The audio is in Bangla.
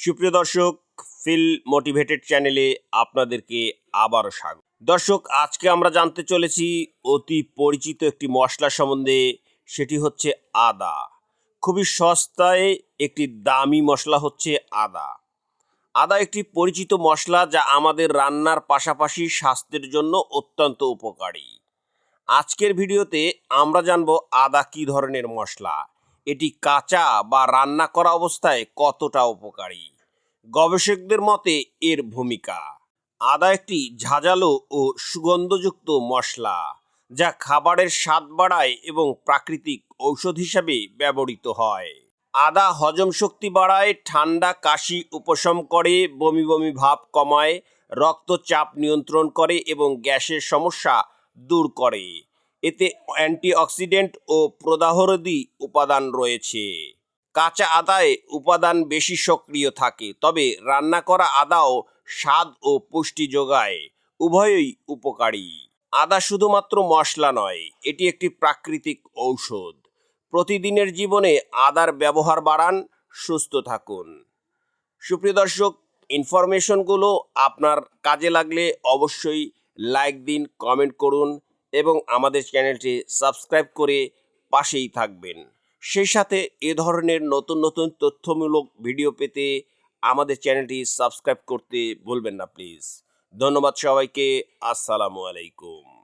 সুপ্রিয় দর্শক ফিল মোটিভেটেড চ্যানেলে আপনাদেরকে আবারও স্বাগত। দর্শক, আজকে আমরা জানতে চলেছি অতি পরিচিত একটি মশলা সম্বন্ধে, সেটি হচ্ছে আদা। খুবই সস্তায় একটি দামি মশলা হচ্ছে আদা। আদা একটি পরিচিত মশলা যা আমাদের রান্নার পাশাপাশি স্বাস্থ্যের জন্য অত্যন্ত উপকারী। আজকের ভিডিওতে আমরা জানব আদা কী ধরনের মশলা এটি কাঁচা বা রান্না করা অবস্থায় কতটা উপকারী? গবেষকদের মতে এর ভূমিকা। আদা একটি ঝাঁঝালো ও সুগন্ধযুক্ত মশলা, যা খাবারের স্বাদ বাড়ায় এবং প্রাকৃতিক ঔষধ হিসাবে ব্যবহৃত হয়। আদা হজম শক্তি বাড়ায়, ঠান্ডা কাশি উপশম করে, বমি বমি ভাব কমায়, রক্তচাপ নিয়ন্ত্রণ করে এবং গ্যাসের সমস্যা দূর করে। এতে অ্যান্টিঅক্সিডেন্ট ও প্রদাহরোধী উপাদান রয়েছে। কাঁচা আদায় উপাদান বেশি সক্রিয় থাকে, তবে রান্না করা আদাও স্বাদ ও পুষ্টি যোগায়, উভয়ই উপকারী। আদা শুধুমাত্র মশলা নয়, এটি একটি প্রাকৃতিক ঔষধ। প্রতিদিনের জীবনে আদার ব্যবহার বাড়ান, সুস্থ থাকুন। সুপ্রিয় দর্শক, ইনফরমেশনগুলো আপনার কাজে লাগলে অবশ্যই লাইক দিন, কমেন্ট করুন। এবং আমাদের চ্যানেলটি সাবস্ক্রাইব করে পাশেই থাকবেন। সেই সাথে এ ধরনের নতুন নতুন তথ্যমূলক ভিডিও পেতে আমাদের চ্যানেলটি সাবস্ক্রাইব করতে ভুলবেন না, প্লিজ। ধন্যবাদ সবাইকে। আসসালামু আলাইকুম।